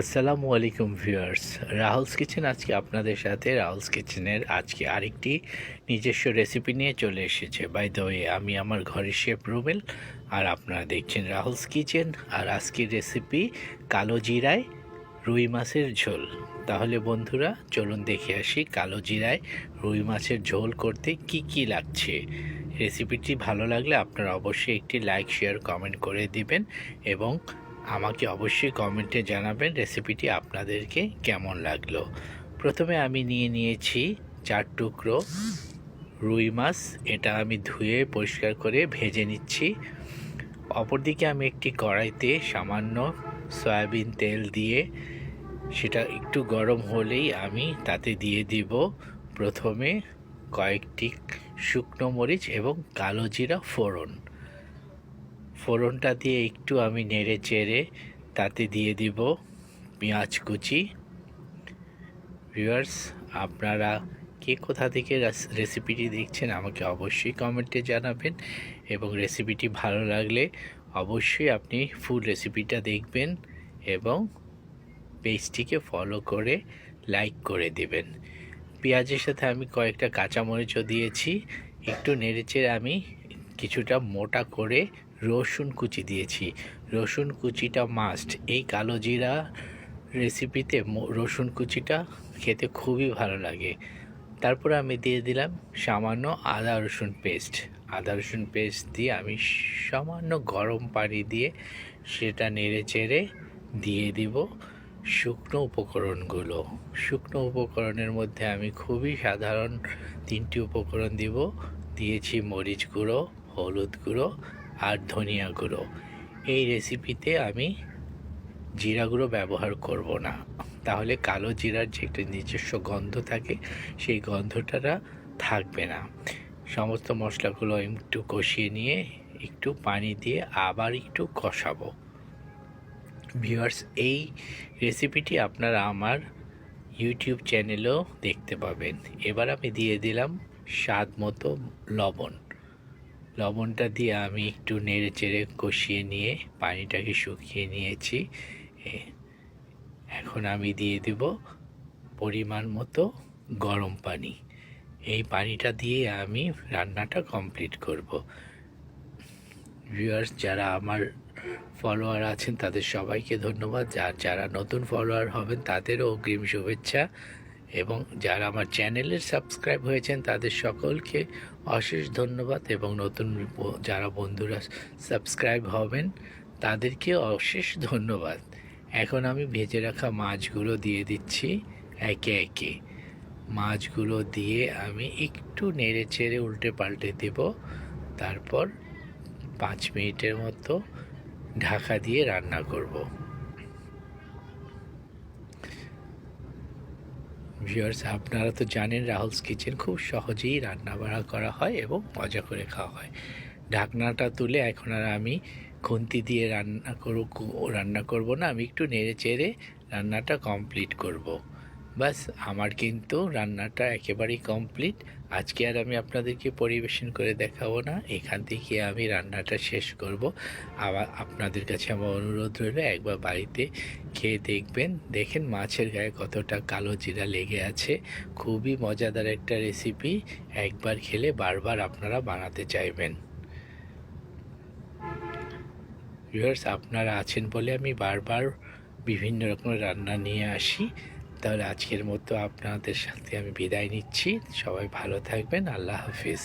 আসসালামু আলাইকুম viewers, Rahul's kitchen আজকে আপনাদের সাথে। রাহুলস কিচেনের আজকে আরেকটি নিজস্ব রেসিপি নিয়ে চলে এসেছে। বাই দ্য ওয়ে আমি আমার ঘরের শেফ রুবেল, আর আপনারা দেখছেন রাহুলস কিচেন। আর আজকের রেসিপি কালো জিরায় রুই মাছের ঝোল। তাহলে বন্ধুরা, চলুন দেখে আসি কালো জিরায় রুই মাছের ঝোল করতে কি কি লাগছে। রেসিপিটি ভালো লাগলে আপনারা অবশ্যই একটি লাইক শেয়ার কমেন্ট করে দিবেন এবং আমাকে অবশ্যই কমেন্টে জানাবেন রেসিপিটি আপনাদেরকে কেমন লাগল। প্রথমে আমি নিয়ে নিয়েছি চার টুকরো রুই মাছ, এটা আমি ধুয়ে পরিষ্কার করে ভেজে নিচ্ছি। অপরদিকে আমি একটি কড়াইতে সামান্য সয়াবিন তেল দিয়ে, সেটা একটু গরম হলেই আমি তাতে দিয়ে দিব প্রথমে কয়েকটি শুকনো মরিচ এবং কালো জিরা ফোড়ন। ফোড়নটা দিয়ে একটু আমি নেড়ে চেড়ে তাতে দিয়ে দিব পেঁয়াজ কুচি। ভিউয়ার্স, আপনারা কে কোথা থেকে রেসিপিটি দেখছেন আমাকে অবশ্যই কমেন্টে জানাবেন এবং রেসিপিটি ভালো লাগলে অবশ্যই আপনি ফুল রেসিপিটা দেখবেন এবং পেজটিকে ফলো করে লাইক করে দেবেন। পেঁয়াজের সাথে আমি কয়েকটা কাঁচামরিচও দিয়েছি, একটু নেড়েচেড়ে আমি কিছুটা মোটা করে রসুন কুচি দিয়েছি। রসুন কুচিটা মাস্ট এই কালো জিরা রেসিপিতে রসুন কুচিটা খেতে খুবই ভালো লাগে। তারপর আমি দিয়ে দিলাম সামান্য আদা রসুন পেস্ট আদা রসুন পেস্ট দিয়ে আমি সামান্য গরম পানি দিয়ে সেটা নেড়ে চেড়ে দিয়ে দিব শুকনো উপকরণগুলো। শুকনো উপকরণের মধ্যে আমি খুবই সাধারণ তিনটি উপকরণ দিব। দিয়েছি মরিচ গুঁড়ো হলুদ গুঁড়ো আর ধনিয়া গুঁড়ো। এই রেসিপিতে আমি জিরা গুঁড়ো ব্যবহার করব না। তাহলে কালো জিরার যে একটা নিজস্ব গন্ধ থাকে, সেই গন্ধটা থাকবে না। সমস্ত মশলাগুলো একটু কষিয়ে নিয়ে একটু পানি দিয়ে আবার একটু কষাবো। ভিউয়ার্স, এই রেসিপিটি আপনারা আমার ইউটিউব চ্যানেলেও দেখতে পাবেন। এবার আমি দিয়ে দিলাম স্বাদ মতো লবণ। লবণটা দিয়ে আমি একটু নেড়ে চেড়ে কষিয়ে নিয়ে পানিটাকে শুকিয়ে নিয়েছি। এখন আমি দিয়ে দেব পরিমাণ মতো গরম পানি। এই পানিটা দিয়ে আমি রান্নাটা কমপ্লিট করব। ভিউয়ার্স, যারা আমার ফলোয়ার আছেন, তাদের সবাইকে ধন্যবাদ। আর যারা নতুন ফলোয়ার হবেন, তাদেরও অগ্রিম শুভেচ্ছা। এবং যারা আমার চ্যানেলের সাবস্ক্রাইব হয়েছেন, তাদের সকলকে অশেষ ধন্যবাদ এবং নতুন যারা বন্ধুরা সাবস্ক্রাইব হবেন, তাদেরকে অশেষ ধন্যবাদ। এখন আমি ভেজে রাখা মাছগুলো দিয়ে দিচ্ছি একে একে। মাছগুলো দিয়ে আমি একটু নেড়ে চেড়ে উল্টে পাল্টে দেব। তারপর পাঁচ মিনিটের মতো ঢাকা দিয়ে রান্না করব। ভিউয়ার্স আপনারা তো জানেন রাহুলস কিচেন খুব সহজেই রান্না বাড়া করা হয় এবং মজা করে খাওয়া হয়। ঢাকনাটা তুলে এখন আর আমি খুন্তি দিয়ে রান্না করো রান্না করব না, আমি একটু নেড়ে চেড়ে রান্নাটা কমপ্লিট করব। বাস আমার কিন্তু রান্নাটা একেবারেই কমপ্লিট আজকে আর আমি আপনাদেরকে পরিবেশন করে দেখাবো না। এখান থেকে আমি রান্নাটা শেষ করব। আবার আপনাদের কাছে আমার অনুরোধ রইল, একবার বাড়িতে খেয়ে দেখবেন। দেখেন মাছের গায়ে কতটা কালো জিরা লেগে আছে। খুবই মজাদার একটা রেসিপি একবার খেলে বারবার আপনারা বানাতে চাইবেন। ভিউয়ার্স আপনারা আছেন বলে আমি বারবার বিভিন্ন রকমের রান্না নিয়ে আসি। তাহলে আজকের মতো আপনাদের সাথে আমি বিদায় নিচ্ছি। সবাই ভালো থাকবেন। আল্লাহ হাফিজ।